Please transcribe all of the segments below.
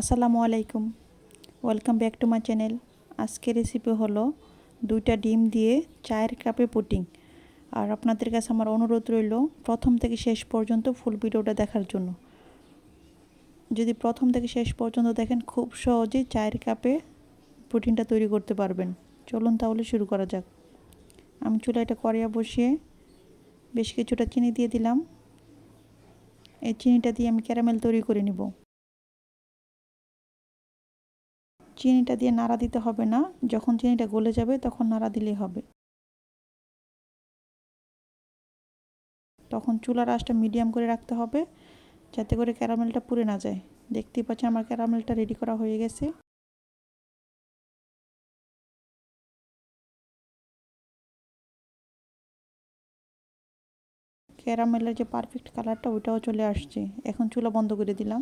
আসসালামু আলাইকুম। Welcome back to my channel আজকের রেসিপি হলো দুইটা ডিম দিয়ে চায়ের কাপে পুটিং আর আপনাদের কাছে আমার অনুরোধ রইল প্রথম থেকে শেষ পর্যন্ত ফুল ভিডিওটা দেখার জন্য। যদি প্রথম থেকে শেষ পর্যন্ত দেখেন, খুব সহজেই চায়ের কাপে প্রোটিনটা তৈরি করতে পারবেন। চলুন তাহলে শুরু করা যাক। আমি চুলাটা করিয়া বসিয়ে বেশ কিছুটা চিনি দিয়ে দিলাম। এই চিনিটা দিয়ে আমি ক্যারামেল তৈরি করে নিব। চিনিটা দিয়ে নাড়া দিতে হবে না। যখন চিনিটা গলে যাবে, তখন নাড়া দিলেই হবে। তখন চুলার আঁচটা মিডিয়াম করে রাখতে হবে, যাতে করে ক্যারামেলটা পুড়ে না যায়। দেখতেই পাচ্ছেন আমার ক্যারামেলটা রেডি করা হয়ে গেছে। ক্যারামেলের যে পারফেক্ট কালারটা, ওইটাও চলে আসছে। এখন চুলা বন্ধ করে দিলাম।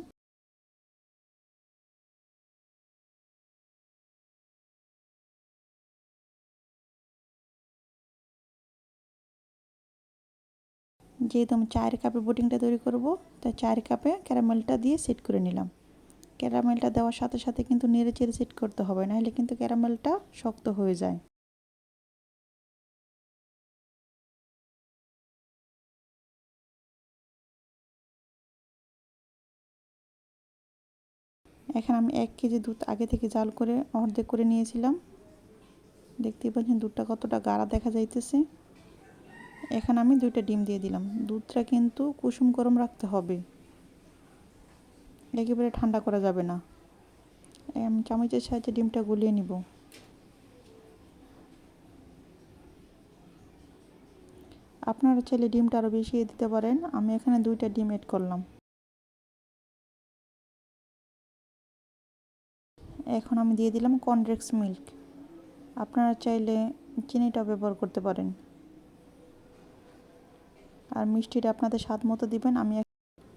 যেহেতু আমি চায়ের কাপে বোটিংটা তৈরি করব তাই চায়ের কাপে ক্যারামেলটা দিয়ে সেট করে নিলাম। ক্যারামেলটা দেওয়ার সাথে সাথে কিন্তু নেড়ে চেড়ে সেট করতে হবে, নাহলে কিন্তু ক্যারামেলটা শক্ত হয়ে যায়। এখন আমি এক কেজি দুধ আগে থেকে জাল করে অর্ধেক করে নিয়েছিলাম। দেখতেই পাচ্ছেন দুধটা কতটা গাঢ়া দেখা যাইতেছে। এখন আমি দুইটা ডিম দিয়ে দিলাম। দুধটা কিন্তু কুসুম গরম রাখতে হবে। একেবারে ঠান্ডা করা যাবে না। আমি চামচের সাহায্যে ডিমটা গুলিয়ে নিব। আপনারা চাইলে ডিমটা আরও বেশি দিতে পারেন। আমি এখানে দুইটা ডিম এড করলাম। এখন আমি দিয়ে দিলাম কনড্রেক্স মিল্ক আপনারা চাইলে চিনিটা ব্যবহার করতে পারেন। আর মিষ্টিটা আপনাদের স্বাদ মতো দিবেন। আমি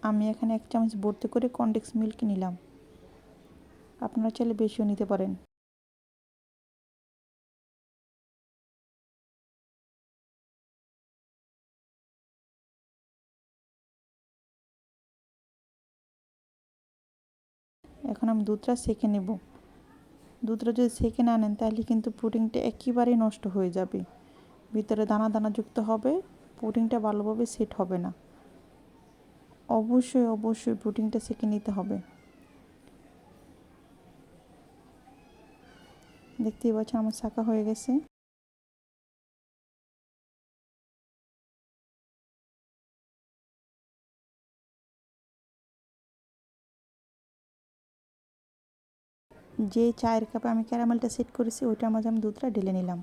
আমি এখানে এক চামচ ভর্তি করে কনডেক্স মিল্ক নিলাম। আপনারা চাইলে বেশিও নিতে পারেন। এখন আমি দুধটা সেঁকে নেব। দুধটা যদি সেঁকে না নেন, তাহলে কিন্তু প্রোটিনটা একেবারেই নষ্ট হয়ে যাবে। ভিতরে দানা দানা যুক্ত হবে। পুডিংটা ভালোভাবে সেট হবে না। অবশ্যই অবশ্যই পুডিংটা সেঁকে নিতে হবে। দেখতেই পাচ্ছেন আমার শাঁকা হয়ে গেছে। যে চায়ের কাপে আমি ক্যারামেলটা সেট করেছি ওইটার মাঝে আমি দুধটা ঢেলে নিলাম।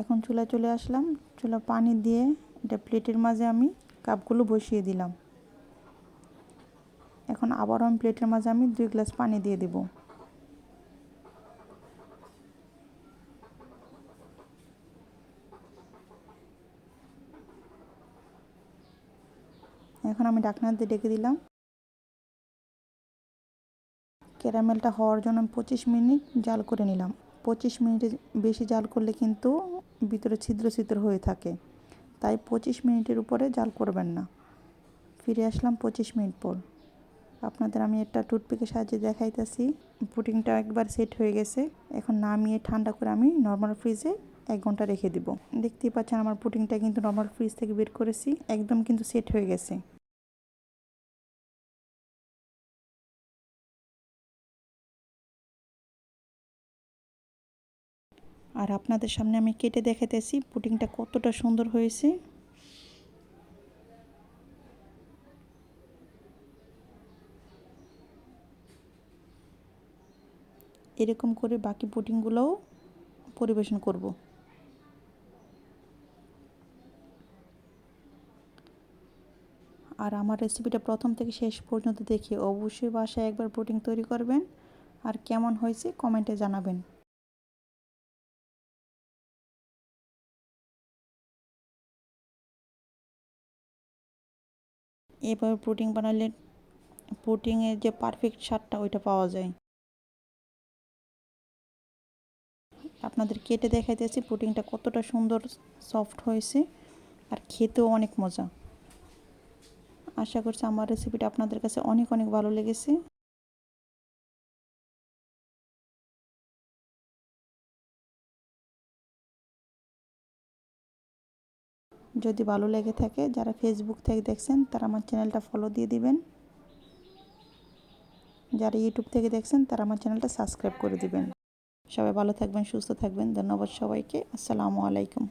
এখন চুলা চলে আসলাম। চুলা পানি দিয়ে এটা প্লেটের মাঝে আমি কাপগুলো বসিয়ে দিলাম। এখন আবারও আমি প্লেটের মাঝে আমি দুই গ্লাস পানি দিয়ে দেব। এখন আমি ডাকনা দিয়ে ডেকে দিলাম। ক্যারামেলটা হওয়ার জন্য আমি পঁচিশ মিনিট জাল করে নিলাম। পঁচিশ মিনিটের বেশি জাল করলে কিন্তু ভিতরে ছিদ্র ছিদ্র হয়ে থাকে। তাই পঁচিশ মিনিটের উপরে জাল করবেন না। ফিরে আসলাম পঁচিশ মিনিট পর। আপনাদের আমি একটা টুথপিকের সাহায্যে দেখাইতেছি। পুটিংটা একবার সেট হয়ে গেছে। এখন নামিয়ে ঠান্ডা করে আমি নর্মাল ফ্রিজে এক ঘণ্টা রেখে দিব। দেখতেই পাচ্ছেন আমার পুটিংটা কিন্তু নর্মাল ফ্রিজ থেকে বের করেছি। একদম কিন্তু সেট হয়ে গেছে। আর আপনাদের সামনে আমি কেটে দেখাতেছি পুডিংটা কতটা সুন্দর হয়েছে। এরকম করে বাকি পুডিংগুলোও পরিবেশন করব। আর আমার রেসিপিটা প্রথম থেকে শেষ পর্যন্ত দেখে অবশ্যই বাসায় একবার পুডিং তৈরি করবেন। আর কেমন হয়েছে কমেন্টে জানাবেন। এভাবে পুটিং বানালে পুটিংয়ের যে পারফেক্ট স্বাদটা ওইটা পাওয়া যায়। আপনাদের কেটে দেখাইতেছি পুটিংটা কতটা সুন্দর সফট হয়েছে আর খেতেও অনেক মজা। আশা করছি আমার রেসিপিটা আপনাদের কাছে অনেক অনেক ভালো লেগেছে। যদি ভালো লেগে থাকে, যারা ফেসবুক থেকে দেখছেন, তারা আমার চ্যানেলটা ফলো দিয়ে দিবেন। যারা ইউটিউব থেকে দেখছেন, তারা আমার চ্যানেলটা সাবস্ক্রাইব করে দিবেন। সবাই ভালো থাকবেন, সুস্থ থাকবেন। ধন্যবাদ সবাইকে। আসসালামু আলাইকুম।